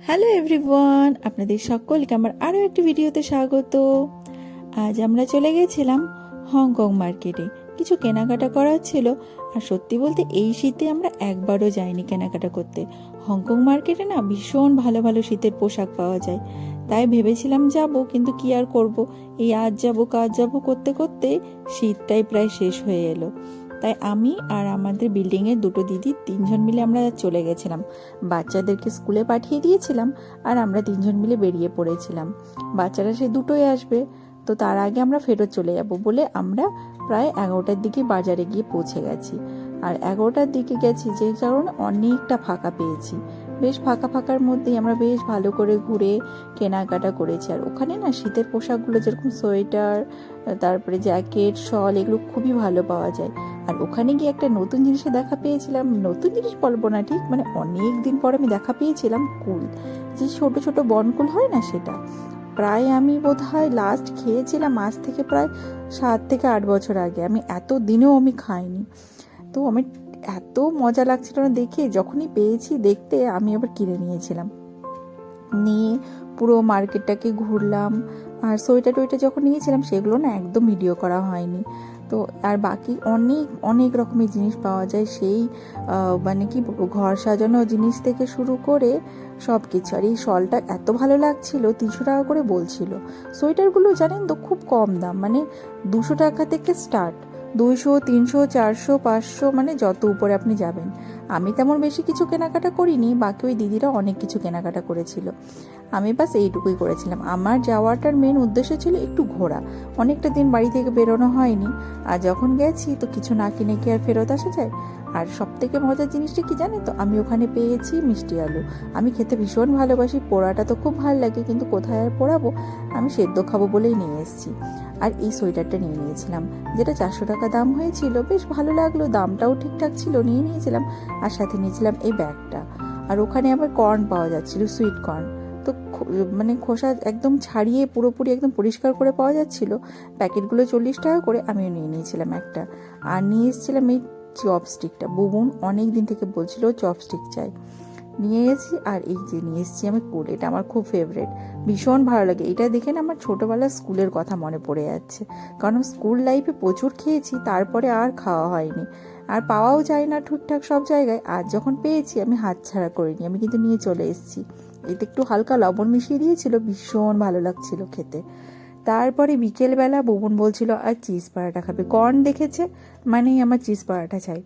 Hello everyone আপনাদের সকলকে আমার আরও একটি ভিডিওতে স্বাগত। আজ আমরা চলে গেছিলাম হংকং মার্কেটে। কিছু কেনাকাটা করার ছিল। আর সত্যি বলতে এই শীতে আমরা একবারও যাইনি কেনাকাটা করতে। হংকং মার্কেটে না ভীষণ ভালো ভালো শীতের পোশাক পাওয়া যায়। তাই ভেবেছিলাম যাব, কিন্তু কি আর করব? এই আজ যাব, কাজ যাব করতে করতে শীতটাই প্রায় শেষ হয়ে এলো। তাই আমি আর আমাদের বিল্ডিংয়ের দুটো দিদি তিনজন মিলে আমরা চলে গেছিলাম। বাচ্চাদেরকে স্কুলে পাঠিয়ে দিয়েছিলাম আর আমরা তিনজন মিলে বেরিয়ে পড়েছিলাম। বাচ্চারা সে দুটোই আসবে, তো তার আগে আমরা ফেরত চলে যাব বলে আমরা প্রায় এগারোটার দিকে বাজারে গিয়ে পৌঁছে গেছি। আর এগারোটার দিকে গেছি যে কারণে অনেকটা ফাঁকা পেয়েছি। বেশ ফাঁকা ফাঁকার মধ্যেই আমরা বেশ ভালো করে ঘুরে কেনাকাটা করেছি। আর ওখানে না শীতের পোশাকগুলো যেরকম সোয়েটার, তারপরে জ্যাকেট, শল এগুলো খুবই ভালো পাওয়া যায়। আর ওখানে গিয়ে একটা নতুন জিনিসে দেখা পেয়েছিলাম। নতুন জিনিস বলব না, ঠিক? মানে অনেক দিন পর আমি দেখা পেয়েছিলাম কুল। যে ছোট ছোট বনকুল হয় না সেটা? প্রায় আমি বোধ হয় লাস্ট খেয়েছিলাম আজ থেকে প্রায় সাত থেকে আট বছর আগে। আমি এত দিনেও আমি খাইনি। তো আমি এত মজা লাগছিল না দেখে, যখনই পেয়েছি দেখতে আমি আবার কিনে নিয়েছিলাম। নিয়ে পুরো মার্কেটটাকে ঘুরলাম, আর সোয়েটার টোয়েটার যখন নিয়েছিলাম সেগুলো না একদম ভিডিও করা হয়নি। তো আর বাকি অনেক অনেক রকমের জিনিস পাওয়া যায়, সেই মানে কি ঘর সাজানো জিনিস থেকে শুরু করে সব কিছু আর এই শলটা এত ভালো লাগছিল, তিনশো টাকা করে বলছিল। সোয়েটারগুলো জানেন তো খুব কম দাম মানে দুশো টাকা থেকে স্টার্ট। দুইশো, তিনশো, চারশো, পাঁচশো মানে যত উপরে আপনি যাবেন। আমি তেমন বেশি কিছু কেনাকাটা করিনি, বাকি ওই দিদিরা অনেক কিছু কেনাকাটা করেছিল। আমি বাস এইটুকুই করেছিলাম। আমার যাওয়াটার মেন উদ্দেশ্য ছিল একটু ঘোরা। অনেকটা দিন বাড়ি থেকে বেরোনো হয়নি। আর যখন গেছি, তো কিছু না কিনে কি আর ফেরত আসা যায়? আর সব থেকে মজার জিনিসটা কি জানি তো? আমি ওখানে পেয়েছি মিষ্টি আলু। আমি খেতে ভীষণ ভালোবাসি। পোড়াটা তো খুব ভালো লাগে, কিন্তু কোথায় আর পোড়াবো? আমি সেদ্ধ খাব বলেই নিয়ে এসেছি। আর এই সোয়েটারটা নিয়ে নিয়েছিলাম, যেটা চারশো টাকা দাম হয়েছিল। বেশ ভালো লাগল, দামটাও ঠিকঠাক ছিল, নিয়ে নিয়েছিলাম আর সাথে নিয়েছিলাম এই ব্যাগটা। আর ওখানে আবার কর্ন পাওয়া যাচ্ছিল, সুইট কর্ন। তো মানে খোসা একদম ছাড়িয়ে পুরোপুরি একদম পরিষ্কার করে পাওয়া যাচ্ছিল। প্যাকেটগুলো চল্লিশ টাকা করে আমিও নিয়ে নিয়েছিলাম একটা। আর নিয়ে এসেছিলাম এই চপস্টিকটা। বুবুন অনেক দিন থেকে বলছিল চপস্টিক চাই। নিয়ে এসেছি আর এই যে নিয়ে এসেছি আমি কুল এটা আমার খুব ফেভারেট ভীষণ ভালো লাগে। এটা দেখে না আমার ছোটোবেলার স্কুলের কথা মনে পড়ে যাচ্ছে। কারণ স্কুল লাইফে প্রচুর খেয়েছি, তারপরে আর খাওয়া হয়নি। আর পাওয়াও যায় না ঠিকঠাক সব জায়গায়। আর যখন পেয়েছি, আমি হাত হাতছাড়া করিনি। আমি কিন্তু নিয়ে চলে এসেছি। এতে একটু হালকা লবণ মিশিয়ে দিয়েছিল, ভীষণ ভালো লাগছিল খেতে। তারপরে বিকেলবেলা বোবন বলছিল, আর চিজ পরাটা খাবে। কর্ন দেখেছে, মানেই আমার চিজ পরাটা চাই।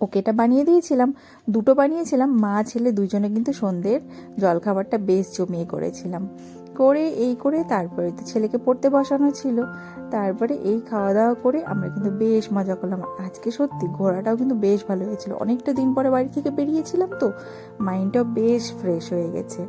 ওকে এটা বানিয়ে দিয়েছিলাম, দুটো বানিয়েছিলাম, মা, ছেলে দুজনে কিন্তু সন্ধ্যের জলখাবারটা বেশ জমিয়ে করেছিলাম। করে, এই করে, তারপরে তো ছেলেকে পড়তে বসানো ছিল। তারপরে এই খাওয়া দাওয়া করে আমরা কিন্তু বেশ মজা করলাম। আজকে সত্যি ঘোরাটাও কিন্তু বেশ ভালো হয়েছিল। অনেকটা দিন পরে বাড়ি থেকে বেরিয়েছিলাম তো মাইন্ডটাও বেশ ফ্রেশ হয়ে গেছে।